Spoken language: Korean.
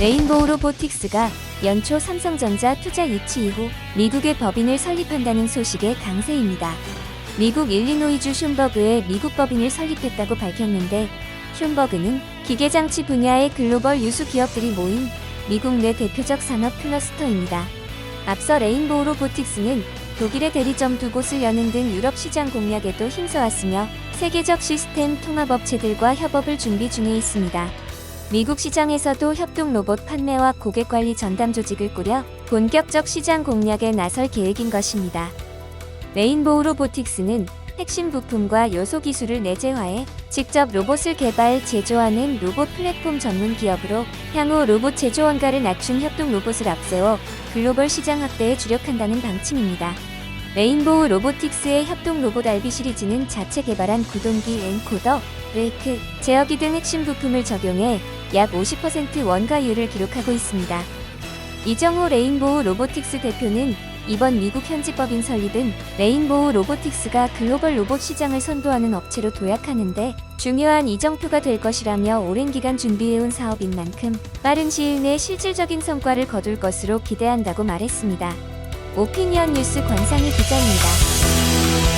레인보우 로보틱스가 연초 삼성전자 투자 유치 이후 미국의 법인을 설립한다는 소식에 강세입니다. 미국 일리노이주 슌버그에 미국 법인을 설립했다고 밝혔는데 슌버그는 기계장치 분야의 글로벌 유수 기업들이 모인 미국 내 대표적 산업 클러스터입니다. 앞서 레인보우 로보틱스는 독일의 대리점 두 곳을 여는 등 유럽 시장 공략에도 힘써왔으며 세계적 시스템 통합업체들과 협업을 준비 중에 있습니다. 미국 시장에서도 협동 로봇 판매와 고객 관리 전담 조직을 꾸려 본격적 시장 공략에 나설 계획인 것입니다. 레인보우 로보틱스는 핵심 부품과 요소 기술을 내재화해 직접 로봇을 개발, 제조하는 로봇 플랫폼 전문 기업으로 향후 로봇 제조 원가를 낮춘 협동 로봇을 앞세워 글로벌 시장 확대에 주력한다는 방침입니다. 레인보우 로보틱스의 협동 로봇 RB 시리즈는 자체 개발한 구동기 엔코더, 브레이크, 제어기 등 핵심 부품을 적용해 약 50% 원가율을 기록하고 있습니다. 이정호 레인보우 로보틱스 대표는 이번 미국 현지법인 설립은 레인보우 로보틱스가 글로벌 로봇 시장을 선도하는 업체로 도약하는데 중요한 이정표가 될 것이라며 오랜 기간 준비해온 사업인 만큼 빠른 시일 내에 실질적인 성과를 거둘 것으로 기대한다고 말했습니다. 오피니언 뉴스 권상희 기자입니다.